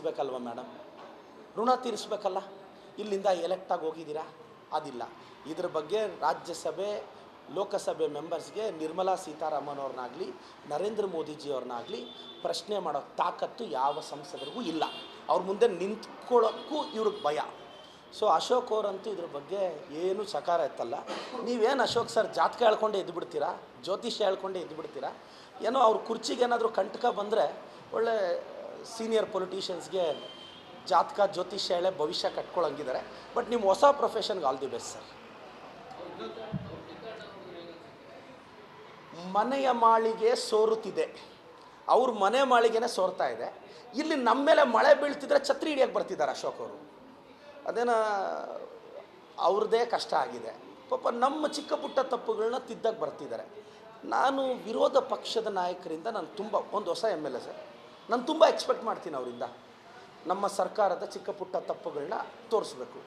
ತೀರಿಸ್ಬೇಕಲ್ವ madam ಋಣ ತೀರಿಸ್ಬೇಕಲ್ಲ? ಇಲ್ಲಿಂದ ಎಲೆಕ್ಟಾಗಿ ಹೋಗಿದ್ದೀರಾ? ಅದಿಲ್ಲ. ಇದ್ರ ಬಗ್ಗೆ ರಾಜ್ಯಸಭೆ, ಲೋಕಸಭೆ ಮೆಂಬರ್ಸ್ಗೆ ನಿರ್ಮಲಾ ಸೀತಾರಾಮನ್ ಅವ್ರನ್ನಾಗಲಿ, ನರೇಂದ್ರ ಮೋದಿಜಿಯವ್ರನ್ನಾಗಲಿ ಪ್ರಶ್ನೆ ಮಾಡೋ ತಾಕತ್ತು ಯಾವ ಸಂಸದರಿಗೂ ಇಲ್ಲ. ಅವ್ರ ಮುಂದೆ ನಿಂತ್ಕೊಳ್ಳೋಕ್ಕೂ ಇವ್ರಿಗೆ ಭಯ. ಸೊ ಅಶೋಕ್ ಅವರಂತೂ ಇದ್ರ ಬಗ್ಗೆ ಏನು ಸಕಾರ ಇತ್ತಲ್ಲ ನೀವೇನು ಅಶೋಕ್ ಸರ್ ಜಾತಕ ಹೇಳ್ಕೊಂಡೆ ಎದ್ದು ಬಿಡ್ತೀರಾ ಜ್ಯೋತಿಷ್ಯ ಹೇಳ್ಕೊಂಡೆ ಎದ್ದು ಬಿಡ್ತೀರಾ ಏನೋ ಅವ್ರ ಕುರ್ಚಿಗೆ ಏನಾದರೂ ಕಂಟಕ ಬಂದರೆ ಒಳ್ಳೆ ಸೀನಿಯರ್ ಪೊಲಿಟಿಷಿಯನ್ಸ್ಗೆ ಜಾತಕ ಜ್ಯೋತಿಷ್ಯ ಹೇಳೆ ಭವಿಷ್ಯ ಕಟ್ಕೊಳ್ಳಂಗಿದ್ದಾರೆ ಬಟ್ ನಿಮ್ಮ ಹೊಸ ಪ್ರೊಫೆಷನ್ಗೆ ಆಲ್ ದಿ ಬೆಸ್ಟ್ ಸರ್ ಮನೆಯ ಮಾಳಿಗೆ ಸೋರುತ್ತಿದೆ. ಅವ್ರ ಮನೆ ಮಾಳಿಗೆನೇ ಸೋರ್ತಾ ಇದೆ. ಇಲ್ಲಿ ನಮ್ಮ ಮೇಲೆ ಮಳೆ ಬೀಳ್ತಿದ್ರೆ ಛತ್ರಿ ಹಿಡಿಯಕ್ಕೆ ಬರ್ತಿದ್ದಾರೆ ಅಶೋಕ್ ಅವರು. ಅದೇನ ಅವ್ರದ್ದೇ ಕಷ್ಟ ಆಗಿದೆ. ಪಾಪ ನಮ್ಮ ಚಿಕ್ಕ ಪುಟ್ಟ ತಪ್ಪುಗಳನ್ನ ತಿದ್ದಕ್ಕೆ ಬರ್ತಿದ್ದಾರೆ ನಾನು ವಿರೋಧ ಪಕ್ಷದ ನಾಯಕರಿಂದ ನಾನು ತುಂಬ, ಒಂದು ಹೊಸ ಎಂ ಎಲ್ ಎ ಸರ್ ನಾನು ತುಂಬ ಎಕ್ಸ್ಪೆಕ್ಟ್ ಮಾಡ್ತೀನಿ ಅವರಿಂದ. ನಮ್ಮ ಸರ್ಕಾರದ ಚಿಕ್ಕ ಪುಟ್ಟ ತಪ್ಪುಗಳನ್ನ ತೋರಿಸ್ಬೇಕು.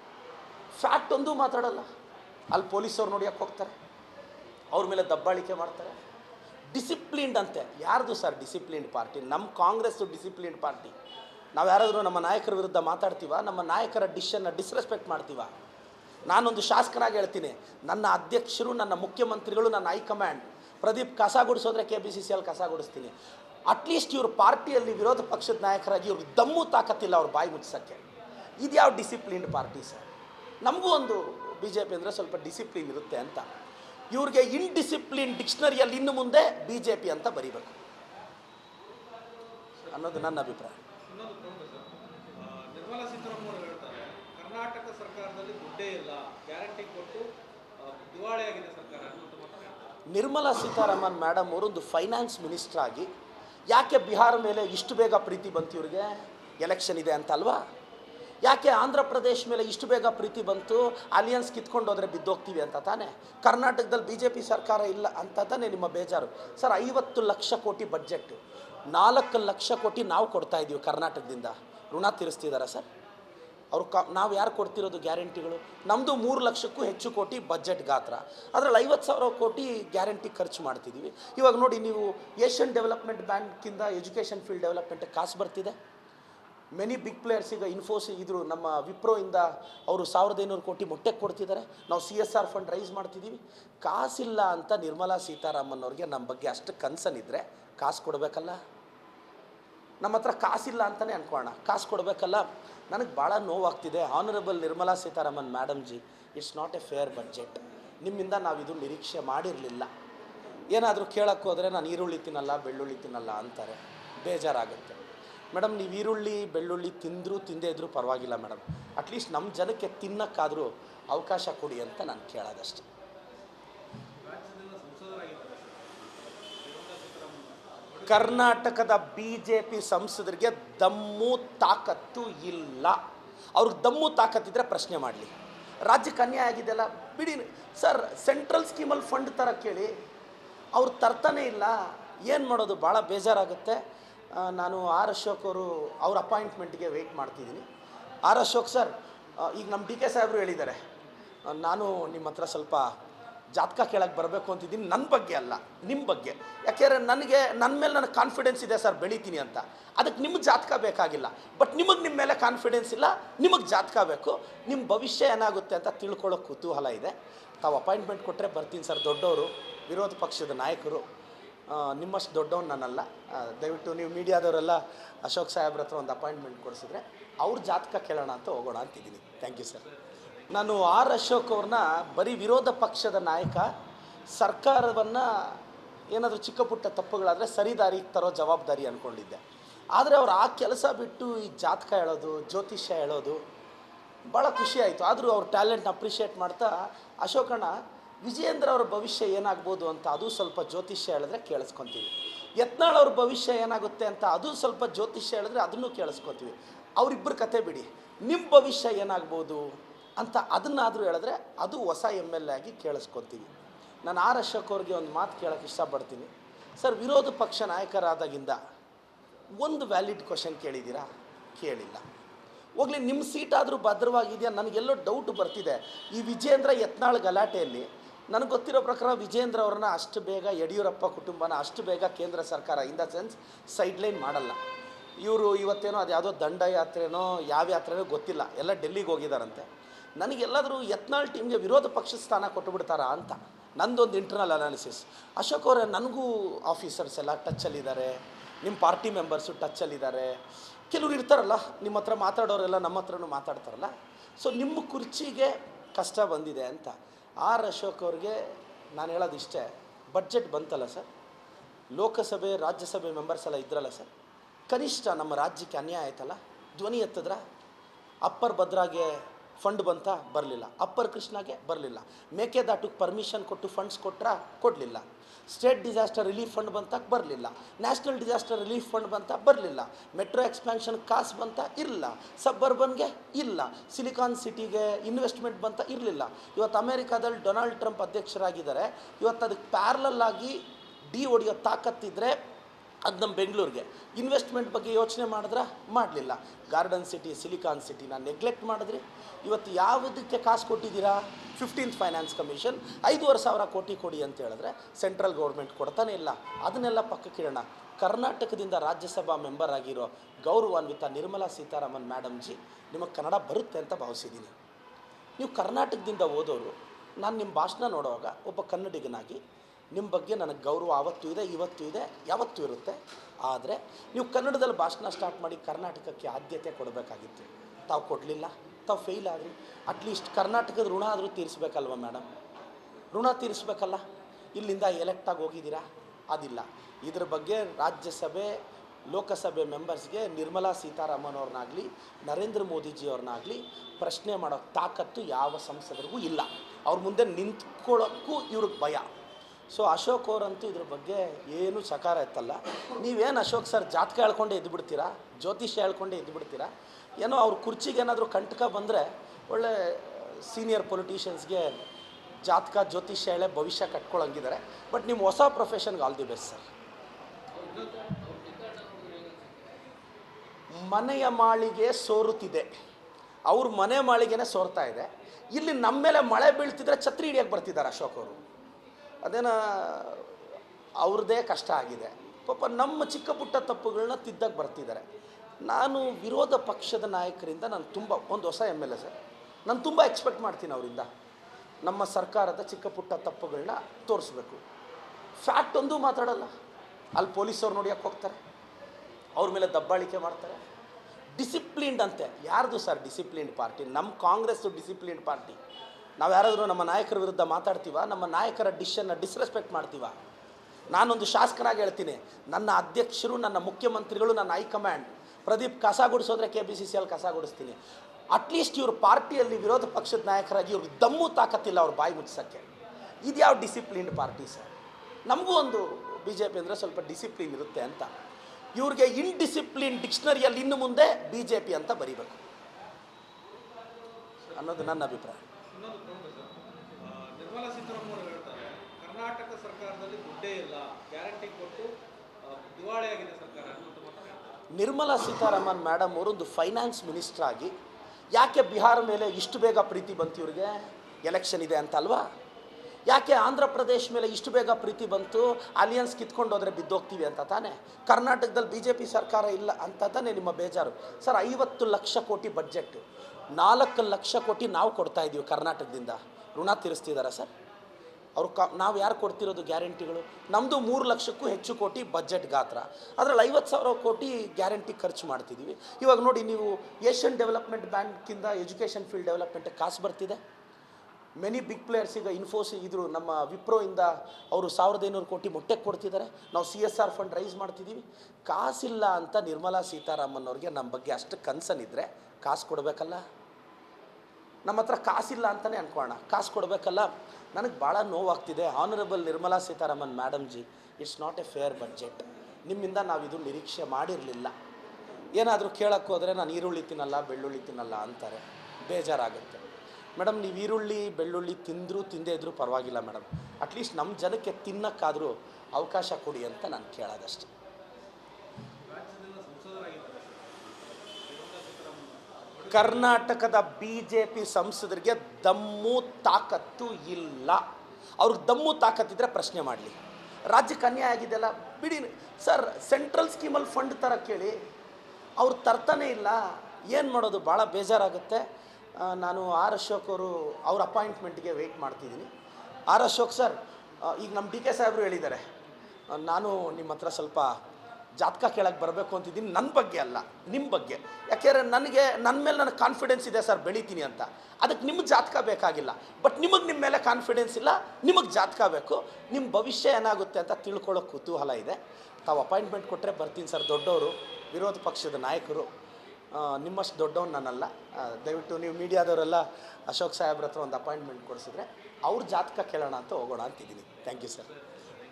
ಫ್ಯಾಕ್ಟ್ ಒಂದು ಮಾತಾಡಲ್ಲ. ಅಲ್ಲಿ ಪೊಲೀಸವ್ರು ನೋಡಿಯಕ್ಕೆ ಹೋಗ್ತಾರೆ? ಅವ್ರ ಮೇಲೆ ದಬ್ಬಾಳಿಕೆ ಮಾಡ್ತಾರೆ. ಡಿಸಿಪ್ಲಿನ್ಡ್ ಅಂತೆ. ಯಾರ್ದು ಸರ್ ಡಿಸಿಪ್ಲಿನ್ಡ್ ಪಾರ್ಟಿ? ನಮ್ಮ ಕಾಂಗ್ರೆಸ್ಸು ಡಿಸಿಪ್ಲಿನ್ಡ್ ಪಾರ್ಟಿ. ನಾವು ಯಾರಾದರೂ ನಮ್ಮ ನಾಯಕರ ವಿರುದ್ಧ ಮಾತಾಡ್ತೀವ? ನಮ್ಮ ನಾಯಕರ ಡಿಶನ್ನು ಡಿಸ್ರೆಸ್ಪೆಕ್ಟ್ ಮಾಡ್ತೀವ? ನಾನೊಂದು ಶಾಸಕನಾಗಿ ಹೇಳ್ತೀನಿ. ನನ್ನ ಅಧ್ಯಕ್ಷರು, ನನ್ನ ಮುಖ್ಯಮಂತ್ರಿಗಳು, ನನ್ನ ಹೈಕಮಾಂಡ್. ಪ್ರದೀಪ್ ಕಸ ಗುಡಿಸೋದ್ರೆ ಕೆ ಬಿ ಸಿ ಸಿ ಅಲ್ಲಿ ಕಸ ಗುಡಿಸ್ತೀನಿ ಅಟ್ಲೀಸ್ಟ್ ಇವ್ರ ಪಾರ್ಟಿಯಲ್ಲಿ ವಿರೋಧ ಪಕ್ಷದ ನಾಯಕರಾಗಿ ಇವ್ರಿಗೆ ದಮ್ಮು ತಾಕತ್ತಿಲ್ಲ ಅವ್ರ ಬಾಯಿ ಮುಚ್ಚೋಕ್ಕೆ ಇದು ಯಾವ ಡಿಸಿಪ್ಲಿನ್ಡ್ ಪಾರ್ಟಿ ಸರ್? ನಮಗೂ ಒಂದು ಬಿ ಜೆ ಪಿ ಅಂದರೆ ಸ್ವಲ್ಪ ಡಿಸಿಪ್ಲಿನ್ ಇರುತ್ತೆ ಅಂತ. ಇವ್ರಿಗೆ ಇನ್ಡಿಸಿಪ್ಲಿನ್ ಡಿಕ್ಷನರಿಯಲ್ಲಿ ಇನ್ನು ಮುಂದೆ ಬಿ ಜೆ ಪಿ ಅಂತ ಬರೀಬೇಕು. ಅನ್ನೋದು ನನ್ನ ಅಭಿಪ್ರಾಯ. ನಿರ್ಮಲಾ ಸೀತಾರಾಮನ್ ಹೇಳ್ತಾರೆ ಕರ್ನಾಟಕ ಸರ್ಕಾರದಲ್ಲಿ ದುಡ್ಡೇ ಇಲ್ಲ. ಗ್ಯಾರಂಟಿ ಕೊಟ್ಟು ಆ, ದಿವಾಳಿಯಾಗಿದೆ ಸರ್ಕಾರ. ಅನ್ನುವಂಥ ಮಾತನ್ನ ಹೇಳ್ತಾರೆ. ನಿರ್ಮಲಾ ಸೀತಾರಾಮನ್ ಮೇಡಮ್ ಅವರೊಂದು ಫೈನಾನ್ಸ್ ಮಿನಿಸ್ಟರ್ ಆಗಿ ಯಾಕೆ ಬಿಹಾರ ಮೇಲೆ ಇಷ್ಟು ಬೇಗ ಪ್ರೀತಿ ಬಂತು ಇವ್ರಿಗೆ ಎಲೆಕ್ಷನ್ ಇದೆ ಅಂತ ಅಲ್ವಾ ಯಾಕೆ ಆಂಧ್ರ ಪ್ರದೇಶ ಮೇಲೆ ಇಷ್ಟು ಬೇಗ ಪ್ರೀತಿ ಬಂತು? ಅಲಿಯನ್ಸ್ ಕಿತ್ಕೊಂಡು ಹೋದರೆ ಬಿದ್ದೋಗ್ತೀವಿ ಅಂತ ತಾನೇ? ಕರ್ನಾಟಕದಲ್ಲಿ ಬಿ ಜೆ ಪಿ ಸರ್ಕಾರ ಇಲ್ಲ ಅಂತ ತಾನೆ ನಿಮ್ಮ ಬೇಜಾರು? ಸರ್, ಐವತ್ತು ಲಕ್ಷ ಕೋಟಿ ಬಜೆಟ್ ನಾಲ್ಕು ಲಕ್ಷ ಕೋಟಿ ನಾವು ಕೊಡ್ತಾ ಇದ್ದೀವಿ ಕರ್ನಾಟಕದಿಂದ. ಋಣ ತೀರಿಸ್ತಿದ್ದಾರಾ ಸರ್? ಅವರು ಕ ನಾವು ಯಾರು ಕೊಡ್ತಿರೋದು ಗ್ಯಾರಂಟಿಗಳು? ನಮ್ಮದು ಮೂರು ಲಕ್ಷಕ್ಕೂ ಹೆಚ್ಚು ಕೋಟಿ ಬಜೆಟ್ ಗಾತ್ರ. ಅದರಲ್ಲಿ ಐವತ್ತು ಸಾವಿರ ಕೋಟಿ ಗ್ಯಾರಂಟಿ ಖರ್ಚು ಮಾಡ್ತಿದ್ದೀವಿ ಇವಾಗ ನೋಡಿ ನೀವು ಏಷ್ಯನ್ ಡೆವಲಪ್ಮೆಂಟ್ ಬ್ಯಾಂಕಿಂದ ಎಜುಕೇಷನ್ ಫೀಲ್ಡ್ ಡೆವಲಪ್ಮೆಂಟ್ ಕಾಸು ಬರ್ತಿದೆ. ಮೆನಿ ಬಿಗ್ ಪ್ಲೇಯರ್ಸ್ ಈಗ ಇನ್ಫೋಸಿ ಇದ್ರು, ನಮ್ಮ ವಿಪ್ರೋ ಇಂದ ಅವರು ಸಾವಿರದ ಐನೂರು ಕೋಟಿ ಮೊಟ್ಟೆಗೆ ಕೊಡ್ತಿದ್ದಾರೆ ನಾವು C S R fund raise ಮಾಡ್ತಿದ್ದೀವಿ ಕಾಸಿಲ್ಲ ಅಂತ ನಿರ್ಮಲಾ ಸೀತಾರಾಮನ್ ಅವ್ರಿಗೆ ನಮ್ಮ ಬಗ್ಗೆ ಅಷ್ಟು ಕನ್ಸನ್ ಇದ್ದರೆ ಕಾಸು ಕೊಡಬೇಕಲ್ಲ. ನಮ್ಮ ಹತ್ರ ಕಾಸಿಲ್ಲ ಅಂತಲೇ ಅನ್ಕೋಣ ಕಾಸು ಕೊಡಬೇಕಲ್ಲ. ನನಗೆ ಭಾಳ ನೋವಾಗ್ತಿದೆ. Honourable Nirmala Sitharaman madam ji it's not a fair budget ನಿಮ್ಮಿಂದ ನಾವು ಇದು ನಿರೀಕ್ಷೆ ಮಾಡಿರಲಿಲ್ಲ. ಏನಾದರೂ ಕೇಳಕ್ಕೆ ಹೋದರೆ ನಾನು ಈರುಳ್ಳಿ ತಿನ್ನಲ್ಲ, ಬೆಳ್ಳುಳ್ಳಿ ತಿನ್ನಲ್ಲ ಅಂತಾರೆ. ಬೇಜಾರಾಗುತ್ತೆ. ಮೇಡಮ್ ನೀವು ಈರುಳ್ಳಿ, ಬೆಳ್ಳುಳ್ಳಿ ತಿಂದರೂ ತಿಂದೇ ಇದ್ದರೂ ಪರವಾಗಿಲ್ಲ ಮೇಡಮ್ ಅಟ್ಲೀಸ್ಟ್ ನಮ್ಮ ಜನಕ್ಕೆ ತಿನ್ನಕ್ಕಾದರೂ ಅವಕಾಶ ಕೊಡಿ ಅಂತ ನಾನು ಕೇಳೋದಷ್ಟೆ ರಾಜ್ಯದಿಂದ ಸಂಸದರಾಗಿದ್ದಾರೆ ನಿರ್ಮಲಾ ಸೀತಾರಾಮನ್ ಕರ್ನಾಟಕದ ಬಿ ಜೆ ಪಿ ಸಂಸದರಿಗೆ ದಮ್ಮು ತಾಕತ್ತು ಇಲ್ಲ. ಅವ್ರಿಗೆ ದಮ್ಮು ತಾಕತ್ತಿದ್ರೆ ಪ್ರಶ್ನೆ ಮಾಡಲಿ. ರಾಜ್ಯಕ್ಕೆ ಅನ್ಯಾಯ ಆಗಿದೆಯಲ್ಲ ಬಿಡಿ. ಸರ್, ಸೆಂಟ್ರಲ್ ಸ್ಕೀಮಲ್ಲಿ ಫಂಡ್ ಥರ ಕೇಳಿ. ಅವ್ರು ತರ್ತಾನೆ ಇಲ್ಲ. ಏನು ಮಾಡೋದು? ಭಾಳ ಬೇಜಾರಾಗುತ್ತೆ. ನಾನು ಆರ್ ಅಶೋಕ್ ಅವರು, ಅವ್ರ ಅಪಾಯಿಂಟ್ಮೆಂಟ್ಗೆ ವೆಯ್ಟ್ ಮಾಡ್ತಿದ್ದೀನಿ. ಆರ್ ಅಶೋಕ್ ಸರ್ ಈಗ ನಮ್ಮ ಡಿ ಕೆ ಸಾಹೇಬರು ಹೇಳಿದ್ದಾರೆ. ನಾನು ನಿಮ್ಮ ಹತ್ರ ಸ್ವಲ್ಪ ಜಾತಕ ಕೇಳಕ್ಕೆ ಬರಬೇಕು ಅಂತಿದ್ದೀನಿ ನನ್ನ ಬಗ್ಗೆ ಅಲ್ಲ ನಿಮ್ಮ ಬಗ್ಗೆ. ಯಾಕೆಂದರೆ ನನಗೆ ನನ್ನ ಮೇಲೆ ನನಗೆ ಕಾನ್ಫಿಡೆನ್ಸ್ ಇದೆ ಸರ್, ಬೆಳಿತೀನಿ ಅಂತ. ಅದಕ್ಕೆ ನಿಮ್ಗೆ ಜಾತಕ ಬೇಕಾಗಿಲ್ಲ. ಬಟ್ ನಿಮಗೆ ನಿಮ್ಮ ಮೇಲೆ ಕಾನ್ಫಿಡೆನ್ಸ್ ಇಲ್ಲ, ನಿಮಗೆ ಜಾತಕ ಬೇಕು. ನಿಮ್ಮ ಭವಿಷ್ಯ ಏನಾಗುತ್ತೆ ಅಂತ ತಿಳ್ಕೊಳ್ಳೋ ಕುತೂಹಲ ಇದೆ. ತಾವು ಅಪಾಯಿಂಟ್ಮೆಂಟ್ ಕೊಟ್ಟರೆ ಬರ್ತೀನಿ ಸರ್ ದೊಡ್ಡವರು ವಿರೋಧ ಪಕ್ಷದ ನಾಯಕರು. ನಿಮ್ಮಷ್ಟು ದೊಡ್ಡವನು ನಾನಲ್ಲ. ದಯವಿಟ್ಟು ನೀವು ಮೀಡಿಯಾದವರೆಲ್ಲ ಅಶೋಕ್ ಸಾಹೇಬ್ರ ಹತ್ರ ಒಂದು ಅಪಾಯಿಂಟ್ಮೆಂಟ್ ಕೊಡಿಸಿದ್ರೆ ಅವ್ರ ಜಾತಕ ಕೇಳೋಣ ಅಂತ ಹೋಗೋಣ ಅಂತಿದ್ದೀನಿ. ಥ್ಯಾಂಕ್ ಯು ಸರ್ ನಾನು ಆರ್ ಅಶೋಕ್ ಅವ್ರನ್ನ ಬರೀ ವಿರೋಧ ಪಕ್ಷದ ನಾಯಕ, ಸರ್ಕಾರವನ್ನು ಏನಾದರೂ ಚಿಕ್ಕ ಪುಟ್ಟ ತಪ್ಪುಗಳಾದರೆ ಸರಿದಾರಿಗೆ ತರೋ ಜವಾಬ್ದಾರಿ ಅಂದ್ಕೊಂಡಿದ್ದೆ ಆದರೆ ಅವ್ರು ಆ ಕೆಲಸ ಬಿಟ್ಟು ಈ ಜಾತಕ ಹೇಳೋದು, ಜ್ಯೋತಿಷ್ಯ ಹೇಳೋದು ಭಾಳ ಖುಷಿ ಆಯಿತು. ಆದರೂ ಅವ್ರ ಟ್ಯಾಲೆಂಟ್ನ ಅಪ್ರಿಷಿಯೇಟ್ ಮಾಡ್ತಾ ಅಶೋಕಣ್ಣ ವಿಜಯೇಂದ್ರ ಅವ್ರ ಭವಿಷ್ಯ ಏನಾಗ್ಬೋದು ಅಂತ ಅದು ಸ್ವಲ್ಪ ಜ್ಯೋತಿಷ್ಯ ಹೇಳಿದ್ರೆ ಕೇಳಿಸ್ಕೊತೀವಿ. ಯತ್ನಾಳ್ ಅವ್ರ ಭವಿಷ್ಯ ಏನಾಗುತ್ತೆ ಅಂತ ಅದು ಸ್ವಲ್ಪ ಜ್ಯೋತಿಷ್ಯ ಹೇಳಿದ್ರೆ ಅದನ್ನು ಕೇಳಿಸ್ಕೊತೀವಿ. ಅವರಿಬ್ಬರ ಕತೆ ಬಿಡಿ. ನಿಮ್ಮ ಭವಿಷ್ಯ ಏನಾಗ್ಬೋದು? ಅಂತ ಅದನ್ನಾದರೂ ಹೇಳಿದ್ರೆ ಅದು ಹೊಸ ಎಂ ಎಲ್ ಎ ಆಗಿ ಕೇಳಿಸ್ಕೊತೀವಿ ನಾನು ಆರ್ ಅಶೋಕ್ ಅವ್ರಿಗೆ ಒಂದು ಮಾತು ಕೇಳೋಕ್ಕೆ ಇಷ್ಟಪಡ್ತೀನಿ. ಸರ್, ವಿರೋಧ ಪಕ್ಷ ನಾಯಕರಾದಾಗಿಂದ ಒಂದು ವ್ಯಾಲಿಡ್ ಕ್ವಶನ್ ಕೇಳಿದ್ದೀರಾ? ಕೇಳಿಲ್ಲ. ಹೋಗ್ಲಿ ನಿಮ್ಮ ಸೀಟಾದರೂ ಭದ್ರವಾಗಿದೆಯಾ? ನನಗೆಲ್ಲೋ ಡೌಟ್ ಬರ್ತಿದೆ. ಈ ವಿಜೇಂದ್ರ ಯತ್ನಾಳ್ ಗಲಾಟೆಯಲ್ಲಿ ನನಗೆ ಗೊತ್ತಿರೋ ಪ್ರಕಾರ ವಿಜೇಂದ್ರ ಅವ್ರನ್ನ ಅಷ್ಟು ಬೇಗ ಯಡಿಯೂರಪ್ಪ ಕುಟುಂಬನ ಅಷ್ಟು ಬೇಗ ಕೇಂದ್ರ ಸರ್ಕಾರ ಇನ್ ದ ಸೆನ್ಸ್ ಸೈಡ್ಲೈನ್ ಮಾಡಲ್ಲ. ಇವರು ಇವತ್ತೇನೋ ಅದು ಯಾವುದೋ ದಂಡಯಾತ್ರೆನೋ ಯಾವ ಯಾತ್ರೆನೋ ಗೊತ್ತಿಲ್ಲ. ಎಲ್ಲ ಡೆಲ್ಲಿಗೆ ಹೋಗಿದಾರಂತೆ. ನನಗೆಲ್ಲಾದರೂ ಯತ್ನಾಳ್ ಟೀಮ್ಗೆ ವಿರೋಧ ಪಕ್ಷ ಸ್ಥಾನ ಕೊಟ್ಟುಬಿಡ್ತಾರಾ ಅಂತ. ನಂದೊಂದು ಇಂಟರ್ನಲ್ ಅನಾಲಿಸಿಸ್ ಅಶೋಕ್ ಅವರೇ, ನನಗೂ ಆಫೀಸರ್ಸ್ ಎಲ್ಲ ಟಚ್ಚಲ್ಲಿದ್ದಾರೆ ನಿಮ್ಮ ಪಾರ್ಟಿ ಮೆಂಬರ್ಸು ಟಚ್ಚಲ್ಲಿದ್ದಾರೆ ಕೆಲವ್ರು ಇರ್ತಾರಲ್ಲ ನಿಮ್ಮ ಹತ್ರ ಮಾತಾಡೋರೆಲ್ಲ ನಮ್ಮ ಹತ್ರನೂ ಮಾತಾಡ್ತಾರಲ್ಲ. ಸೊ ನಿಮ್ಮ ಕುರ್ಚಿಗೆ ಕಷ್ಟ ಬಂದಿದೆ ಅಂತ. ಆರ್ ಅಶೋಕ್ ಅವ್ರಿಗೆ ನಾನು ಹೇಳೋದು ಇಷ್ಟೇ ಬಡ್ಜೆಟ್ ಬಂತಲ್ಲ ಸರ್? ಲೋಕಸಭೆ, ರಾಜ್ಯಸಭೆ ಮೆಂಬರ್ಸ್ ಎಲ್ಲ ಇದ್ರಲ್ಲ ಸರ್? ಕನಿಷ್ಠ ನಮ್ಮ ರಾಜ್ಯಕ್ಕೆ ಅನ್ಯಾಯ ಆಯ್ತಲ್ಲ? ಧ್ವನಿ ಎತ್ತಿದ್ರ? ಅಪ್ಪರ್ ಭದ್ರಾಗೆ ಫಂಡ್ ಬಂತ ಬರಲಿಲ್ಲ. ಅಪ್ಪರ್ ಕೃಷ್ಣಾಗೆ ಬರಲಿಲ್ಲ. ಮೇಕೆದಾಟಕ್ಕೆ ಪರ್ಮಿಷನ್ ಕೊಟ್ಟು ಫಂಡ್ಸ್ ಕೊಟ್ಟರೆ ಕೊಡಲಿಲ್ಲ. ಸ್ಟೇಟ್ ಡಿಸಾಸ್ಟರ್ ರಿಲೀಫ್ ಫಂಡ್ ಬಂತ ಬರಲಿಲ್ಲ. ನ್ಯಾಷನಲ್ ಡಿಸಾಸ್ಟರ್ ರಿಲೀಫ್ ಫಂಡ್ ಬಂತ ಬರಲಿಲ್ಲ. ಮೆಟ್ರೋ ಎಕ್ಸ್ಪ್ಯಾನ್ಷನ್ ಕಾಸು ಬಂತ ಇರಲಿಲ್ಲ. ಸಬ್ಬರ್ಬನ್ಗೆ ಇಲ್ಲ. ಸಿಲಿಕಾನ್ ಸಿಟಿಗೆ ಇನ್ವೆಸ್ಟ್ಮೆಂಟ್ ಬಂತ ಇರಲಿಲ್ಲ. ಇವತ್ತು ಅಮೇರಿಕಾದಲ್ಲಿ ಡೊನಾಲ್ಡ್ ಟ್ರಂಪ್ ಅಧ್ಯಕ್ಷರಾಗಿದ್ದಾರೆ. ಇವತ್ತು ಅದಕ್ಕೆ ಪ್ಯಾರಲಲ್ ಆಗಿ ಡಿ ಒಡೆಯೋ ತಾಕತ್ತಿದ್ರೆ ಅದು ನಮ್ಮ ಬೆಂಗಳೂರಿಗೆ. ಇನ್ವೆಸ್ಟ್ಮೆಂಟ್ ಬಗ್ಗೆ ಯೋಚನೆ ಮಾಡಿದ್ರೆ? ಮಾಡಲಿಲ್ಲ. ಗಾರ್ಡನ್ ಸಿಟಿ ಸಿಲಿಕಾನ್ ಸಿಟಿನ ನೆಗ್ಲೆಕ್ಟ್ ಮಾಡಿದ್ರಿ. ಇವತ್ತು ಯಾವುದಕ್ಕೆ ಕಾಸು ಕೊಟ್ಟಿದ್ದೀರಾ? ಫಿಫ್ಟೀನ್ತ್ ಫೈನಾನ್ಸ್ ಕಮಿಷನ್ ಐದೂವರೆ ಸಾವಿರ ಕೋಟಿ ಕೊಡಿ ಅಂತ ಹೇಳಿದ್ರೆ ಸೆಂಟ್ರಲ್ ಗೌರ್ಮೆಂಟ್ ಕೊಡ್ತಾನೆ ಇಲ್ಲ. ಅದನ್ನೆಲ್ಲ ಪಕ್ಕಕ್ಕಿಡೋಣ ಕರ್ನಾಟಕದಿಂದ ರಾಜ್ಯಸಭಾ ಮೆಂಬರ್ ಆಗಿರೋ ಗೌರವಾನ್ವಿತ ನಿರ್ಮಲಾ ಸೀತಾರಾಮನ್ ಮೇಡಮ್ ಜಿ, ನಿಮಗೆ ಕನ್ನಡ ಬರುತ್ತೆ ಅಂತ ಭಾವಿಸಿದ್ದೀನಿ. ನೀವು ಕರ್ನಾಟಕದಿಂದ ಓದೋರು, ನಾನು ನಿಮ್ಮ ಭಾಷಣ ನೋಡುವಾಗ ಒಬ್ಬ ಕನ್ನಡಿಗನಾಗಿ ನಿಮ್ಮ ಬಗ್ಗೆ ನನಗೆ ಗೌರವ ಆವತ್ತೂ ಇದೆ, ಇವತ್ತೂ ಇದೆ, ಯಾವತ್ತೂ ಇರುತ್ತೆ. ಆದರೆ ನೀವು ಕನ್ನಡದಲ್ಲಿ ಭಾಷಣ ಸ್ಟಾರ್ಟ್ ಮಾಡಿ ಕರ್ನಾಟಕಕ್ಕೆ ಆದ್ಯತೆ ಕೊಡಬೇಕಾಗಿತ್ತು. ತಾವು ಕೊಡಲಿಲ್ಲ, ತಾವು ಫೇಲ್ ಆದ್ರಿ. ಅಟ್ಲೀಸ್ಟ್ ಕರ್ನಾಟಕದ ಋಣ ಆದರೂ ತೀರಿಸ್ಬೇಕಲ್ವ ಮೇಡಮ್ ಋಣ ತೀರಿಸ್ಬೇಕಲ್ಲ? ಇಲ್ಲಿಂದ ಎಲೆಕ್ಟಾಗಿ ಹೋಗಿದ್ದೀರಾ? ಅದಿಲ್ಲ. ಇದ್ರ ಬಗ್ಗೆ ರಾಜ್ಯಸಭೆ, ಲೋಕಸಭೆ ಮೆಂಬರ್ಸ್ಗೆ ನಿರ್ಮಲಾ ಸೀತಾರಾಮನ್ ಅವ್ರನ್ನಾಗಲಿ, ನರೇಂದ್ರ ಮೋದಿಜಿಯವ್ರನ್ನಾಗಲಿ ಪ್ರಶ್ನೆ ಮಾಡೋ ತಾಕತ್ತು ಯಾವ ಸಂಸದರಿಗೂ ಇಲ್ಲ. ಅವ್ರ ಮುಂದೆ ನಿಂತ್ಕೊಳ್ಳೋಕ್ಕೂ ಇವ್ರಿಗೆ ಭಯ. ಸೊ ಅಶೋಕ್ ಅವರಂತೂ ಇದ್ರ ಬಗ್ಗೆ ಏನು ಸಕಾರ ಎತ್ತಲ್ಲ. ನೀವೇನು ಅಶೋಕ್ ಸರ್ ಜಾತಕ ಹೇಳ್ಕೊಂಡೇ ಎದ್ದು ಬಿಡ್ತೀರಾ ಜ್ಯೋತಿಷ್ಯ ಹೇಳ್ಕೊಂಡೇ ಎದ್ದು ಬಿಡ್ತೀರಾ ಏನೋ ಅವ್ರ ಕುರ್ಚಿಗೆ ಏನಾದರೂ ಕಂಟಕ ಬಂದರೆ ಒಳ್ಳೆ ಸೀನಿಯರ್ ಪೊಲಿಟೀಷಿಯನ್ಸ್ಗೆ ಜಾತಕ, ಜ್ಯೋತಿಷ್ಯ ಹೇಳೇ ಭವಿಷ್ಯ ಕಟ್ಕೊಳ್ಳಂಗಿದ್ದಾರೆ ಬಟ್ ನಿಮ್ಮ ಹೊಸ ಪ್ರೊಫೆಷನ್ಗೆ ಆಲ್ ದಿ ಬೆಸ್ಟ್ ಸರ್ ಮನೆಯ ಮಾಳಿಗೆ ಸೋರುತ್ತಿದೆ. ಅವ್ರ ಮನೆ ಮಾಳಿಗೆನೇ ಸೋರ್ತಾ ಇದೆ. ಇಲ್ಲಿ ನಮ್ಮ ಮೇಲೆ ಮಳೆ ಬೀಳ್ತಿದ್ರೆ ಛತ್ರಿ ಹಿಡಿಯಕ್ಕೆ ಬರ್ತಿದ್ದಾರೆ ಅಶೋಕ್ ಅವರು. ಅದೇನ ಅವ್ರದ್ದೇ ಕಷ್ಟ ಆಗಿದೆ. ಪಾಪ ನಮ್ಮ ಚಿಕ್ಕ ಪುಟ್ಟ ತಪ್ಪುಗಳನ್ನ ತಿದ್ದಕ್ಕೆ ಬರ್ತಿದ್ದಾರೆ. ನಾನು ವಿರೋಧ ಪಕ್ಷದ ನಾಯಕರಿಂದ ನಾನು ತುಂಬ, ಒಂದು ಹೊಸ ಎಂ ಎಲ್ ಎ ಸರ್. ನಾನು ತುಂಬ ಎಕ್ಸ್ಪೆಕ್ಟ್ ಮಾಡ್ತೀನಿ ಅವರಿಂದ. ನಮ್ಮ ಸರ್ಕಾರದ ಚಿಕ್ಕ ಪುಟ್ಟ ತಪ್ಪುಗಳನ್ನ ತೋರಿಸ್ಬೇಕು. ಫ್ಯಾಕ್ಟ್ ಒಂದೂ ಮಾತಾಡಲ್ಲ. ಅಲ್ಲಿ ಪೊಲೀಸವ್ರು ನೋಡಿಯಕ್ಕೆ ಹೋಗ್ತಾರೆ? ಅವ್ರ ಮೇಲೆ ದಬ್ಬಾಳಿಕೆ ಮಾಡ್ತಾರೆ. ಡಿಸಿಪ್ಲಿನ್ಡ್ ಅಂತೆ. ಯಾರ್ದು ಸರ್ ಡಿಸಿಪ್ಲಿನ್ಡ್ ಪಾರ್ಟಿ? ನಮ್ಮ ಕಾಂಗ್ರೆಸ್ಸು ಡಿಸಿಪ್ಲಿನ್ಡ್ ಪಾರ್ಟಿ. ನಾವು ಯಾರಾದರೂ ನಮ್ಮ ನಾಯಕರ ವಿರುದ್ಧ ಮಾತಾಡ್ತೀವ, ನಮ್ಮ ನಾಯಕರ ಡಿಶನ್ನು ಡಿಸ್ರೆಸ್ಪೆಕ್ಟ್ ಮಾಡ್ತೀವ? ನಾನೊಂದು ಶಾಸಕನಾಗಿ ಹೇಳ್ತೀನಿ, ನನ್ನ ಅಧ್ಯಕ್ಷರು, ನನ್ನ ಮುಖ್ಯಮಂತ್ರಿಗಳು, ನನ್ನ ಹೈಕಮಾಂಡ್, ಪ್ರದೀಪ್ ಕಸ ಗುಡಿಸೋದ್ರೆ ಕೆ ಬಿ ಸಿ ಸಿ ಅಲ್ಲಿ ಕಸ ಗುಡಿಸ್ತೀನಿ. ಅಟ್ಲೀಸ್ಟ್ ಇವರು ಪಾರ್ಟಿಯಲ್ಲಿ ವಿರೋಧ ಪಕ್ಷದ ನಾಯಕರಾಗಿ ಇವ್ರಿಗೆ ದಮ್ಮು ತಾಕತ್ತಿಲ್ಲ ಅವ್ರ ಬಾಯಿ ಮುಚ್ಚೋಕ್ಕೆ ಇದು ಯಾವ ಡಿಸಿಪ್ಲಿನ್ಡ್ ಪಾರ್ಟಿ ಸರ್? ನಮಗೂ ಒಂದು ಬಿ ಜೆ ಪಿ ಅಂದರೆ ಸ್ವಲ್ಪ ಡಿಸಿಪ್ಲಿನ್ ಇರುತ್ತೆ ಅಂತ. ಇವ್ರಿಗೆ ಇನ್ಡಿಸಿಪ್ಲಿನ್ ಡಿಕ್ಷನರಿಯಲ್ಲಿ ಇನ್ನು ಮುಂದೆ ಬಿ ಜೆ ಪಿ ಅಂತ ಬರೀಬೇಕು. ಅನ್ನೋದು ನನ್ನ ಅಭಿಪ್ರಾಯ. ಇನ್ನೊಂದು ಪ್ರಮುಖ ಸರ್. ನಿರ್ಮಲಾ ಸೀತಾರಾಮನ್ ಹೇಳ್ತಾರೆ, ಕರ್ನಾಟಕ ಸರ್ಕಾರದಲ್ಲಿ ದುಡ್ಡೇ ಇಲ್ಲ, ಗ್ಯಾರಂಟಿ ಕೊಟ್ಟು ಸರ್ಕಾರ ನಿರ್ಮಲಾ ಸೀತಾರಾಮನ್ ಮೇಡಮ್ ಅವರು ಒಂದು ಫೈನಾನ್ಸ್ ಮಿನಿಸ್ಟರ್ ಆಗಿ, ಯಾಕೆ ಬಿಹಾರ ಮೇಲೆ ಇಷ್ಟು ಬೇಗ ಪ್ರೀತಿ ಬಂತು ಇವ್ರಿಗೆ? ಎಲೆಕ್ಷನ್ ಇದೆ ಅಂತ ಅಲ್ವಾ? ಯಾಕೆ ಆಂಧ್ರ ಪ್ರದೇಶ ಮೇಲೆ ಇಷ್ಟು ಬೇಗ ಪ್ರೀತಿ ಬಂತು? ಅಲಿಯನ್ಸ್ ಕಿತ್ಕೊಂಡು ಬಿದ್ದೋಗ್ತೀವಿ ಅಂತ ತಾನೇ? ಕರ್ನಾಟಕದಲ್ಲಿ ಬಿ ಜೆ ಪಿ ಸರ್ಕಾರ ಇಲ್ಲ ಅಂತ ತಾನೇ ನಿಮ್ಮ ಬೇಜಾರು? ಸರ್, ಐವತ್ತು ಲಕ್ಷ ಕೋಟಿ ಬಡ್ಜೆಟ್ ನಾಲ್ಕು ಲಕ್ಷ ಕೋಟಿ ನಾವು ಕೊಡ್ತಾ ಇದ್ದೀವಿ ಕರ್ನಾಟಕದಿಂದ. ಋಣ ತೀರಿಸ್ತಿದ್ದಾರೆ ಸರ್? ಅವ್ರು ಕ, ನಾವು ಯಾರು ಕೊಡ್ತಿರೋದು ಗ್ಯಾರಂಟಿಗಳು? ನಮ್ಮದು ಮೂರು ಲಕ್ಷಕ್ಕೂ ಹೆಚ್ಚು ಕೋಟಿ ಬಜೆಟ್ ಗಾತ್ರ. ಅದರಲ್ಲಿ ಐವತ್ತು ಸಾವಿರ ಕೋಟಿ ಗ್ಯಾರಂಟಿ ಖರ್ಚು ಮಾಡ್ತಿದ್ದೀವಿ ಇವಾಗ ನೋಡಿ ನೀವು ಏಷ್ಯನ್ ಡೆವಲಪ್ಮೆಂಟ್ ಬ್ಯಾಂಕಿಂದ ಎಜುಕೇಷನ್ ಫೀಲ್ಡ್ ಡೆವಲಪ್ಮೆಂಟ್ ಕಾಸು ಬರ್ತಿದೆ? ಮೆನಿ ಬಿಗ್ ಪ್ಲೇಯರ್ಸ್ ಈಗ ಇನ್ಫೋಸಿ ಇದ್ರು ನಮ್ಮ ವಿಪ್ರೋಯಿಂದ ಅವರು ಸಾವಿರದ ಐನೂರು ಕೋಟಿ ಮೊಟ್ಟೆಗೆ ಕೊಡ್ತಿದ್ದಾರೆ ನಾವು C S R fund raise ಮಾಡ್ತಿದ್ದೀವಿ ಕಾಸಿಲ್ಲ ಅಂತ ನಿರ್ಮಲಾ ಸೀತಾರಾಮನ್ ಅವ್ರಿಗೆ ನಮ್ಮ ಬಗ್ಗೆ ಅಷ್ಟು ಕನ್ಸನ್ ಇದ್ದರೆ ಕಾಸು ಕೊಡಬೇಕಲ್ಲ? ನಮ್ಮ ಹತ್ರ ಕಾಸಿಲ್ಲ ಅಂತಲೇ ಅನ್ಕೋಣ. ಕಾಸು ಕೊಡಬೇಕಲ್ಲ? ನನಗೆ ಭಾಳ ನೋವಾಗ್ತಿದೆ. Honourable Nirmala Sitharaman madam ji it's not a fair budget ನಿಮ್ಮಿಂದ ನಾವು ಇದು ನಿರೀಕ್ಷೆ ಮಾಡಿರಲಿಲ್ಲ. ಏನಾದರೂ ಕೇಳಕ್ಕೆ ಹೋದರೆ ನಾನು ಈರುಳ್ಳಿ ತಿನ್ನಲ್ಲ, ಬೆಳ್ಳುಳ್ಳಿ ತಿನ್ನಲ್ಲ ಅಂತಾರೆ. ಬೇಜಾರಾಗುತ್ತೆ. ಮೇಡಮ್ ನೀವು ಈರುಳ್ಳಿ, ಬೆಳ್ಳುಳ್ಳಿ ತಿಂದರೂ ತಿಂದೇ ಇದ್ರೂ ಪರವಾಗಿಲ್ಲ ಮೇಡಮ್ ಅಟ್ಲೀಸ್ಟ್ ನಮ್ಮ ಜನಕ್ಕೆ ತಿನ್ನೋಕ್ಕಾದರೂ ಅವಕಾಶ ಕೊಡಿ ಅಂತ ನಾನು ಕೇಳೋದಷ್ಟೆ ರಾಜ್ಯದಿಂದ ಸಂಸದರಾಗಿದ್ದಾರೆ ನಿರ್ಮಲಾ ಸೀತಾರಾಮನ್ ಅವರು. ಕರ್ನಾಟಕದ ಬಿ ಜೆ ಪಿ ಸಂಸದರಿಗೆ ದಮ್ಮು ತಾಕತ್ತು ಇಲ್ಲ. ಅವ್ರಿಗೆ ದಮ್ಮು ತಾಕತ್ತಿದ್ರೆ ಪ್ರಶ್ನೆ ಮಾಡಲಿ. ರಾಜ್ಯಕ್ಕೆ ಅನ್ಯಾಯ ಆಗಿದೆಯಲ್ಲ, ಬಿಡಿ. ಸರ್, ಸೆಂಟ್ರಲ್ ಸ್ಕೀಮಲ್ಲಿ ಫಂಡ್ ಥರ ಕೇಳಿ. ಅವ್ರು ತರ್ತಾನೆ ಇಲ್ಲ. ಏನು ಮಾಡೋದು? ಭಾಳ ಬೇಜಾರಾಗುತ್ತೆ. ನಾನು ಆರ್ ಅಶೋಕ್ ಅವರು, ಅವ್ರ ಅಪಾಯಿಂಟ್ಮೆಂಟ್ಗೆ ವೆಯ್ಟ್ ಮಾಡ್ತಿದ್ದೀನಿ. ಆರ್ ಅಶೋಕ್ ಸರ್ ಈಗ ನಮ್ಮ ಡಿ ಕೆ ಸಾಹೇಬರು ಹೇಳಿದ್ದಾರೆ. ನಾನು ನಿಮ್ಮ ಹತ್ರ ಸ್ವಲ್ಪ ಜಾತಕ ಕೇಳಕ್ಕೆ ಬರಬೇಕು ಅಂತಿದ್ದೀನಿ. ನನ್ನ ಬಗ್ಗೆ ಅಲ್ಲ ನಿಮ್ಮ ಬಗ್ಗೆ. ಯಾಕೆಂದರೆ ನನಗೆ ನನ್ನ ಮೇಲೆ ನನಗೆ ಕಾನ್ಫಿಡೆನ್ಸ್ ಇದೆ ಸರ್, ಬೆಳಿತೀನಿ ಅಂತ. ಅದಕ್ಕೆ ನಿಮ್ಗೆ ಜಾತಕ ಬೇಕಾಗಿಲ್ಲ. ಬಟ್ ನಿಮಗೆ ನಿಮ್ಮ ಮೇಲೆ ಕಾನ್ಫಿಡೆನ್ಸ್ ಇಲ್ಲ, ನಿಮಗೆ ಜಾತಕ ಬೇಕು. ನಿಮ್ಮ ಭವಿಷ್ಯ ಏನಾಗುತ್ತೆ ಅಂತ ತಿಳ್ಕೊಳ್ಳೋ ಕುತೂಹಲ ಇದೆ. ತಾವು ಅಪಾಯಿಂಟ್ಮೆಂಟ್ ಕೊಟ್ಟರೆ ಬರ್ತೀನಿ ಸರ್. ದೊಡ್ಡವರು, ವಿರೋಧ ಪಕ್ಷದ ನಾಯಕರು ನಿಮ್ಮಷ್ಟು ದೊಡ್ಡವ್ನು ನಾನಲ್ಲ ದಯವಿಟ್ಟು ನೀವು ಮೀಡಿಯಾದವರೆಲ್ಲ ಅಶೋಕ್ ಸಾಹೇಬ್ರ ಹತ್ರ ಒಂದು ಅಪಾಯಿಂಟ್ಮೆಂಟ್ ಕೊಡಿಸಿದ್ರೆ ಅವ್ರ ಜಾತಕ ಕೇಳೋಣ ಅಂತ ಹೋಗೋಣ ಅಂತಿದ್ದೀನಿ. Thank you sir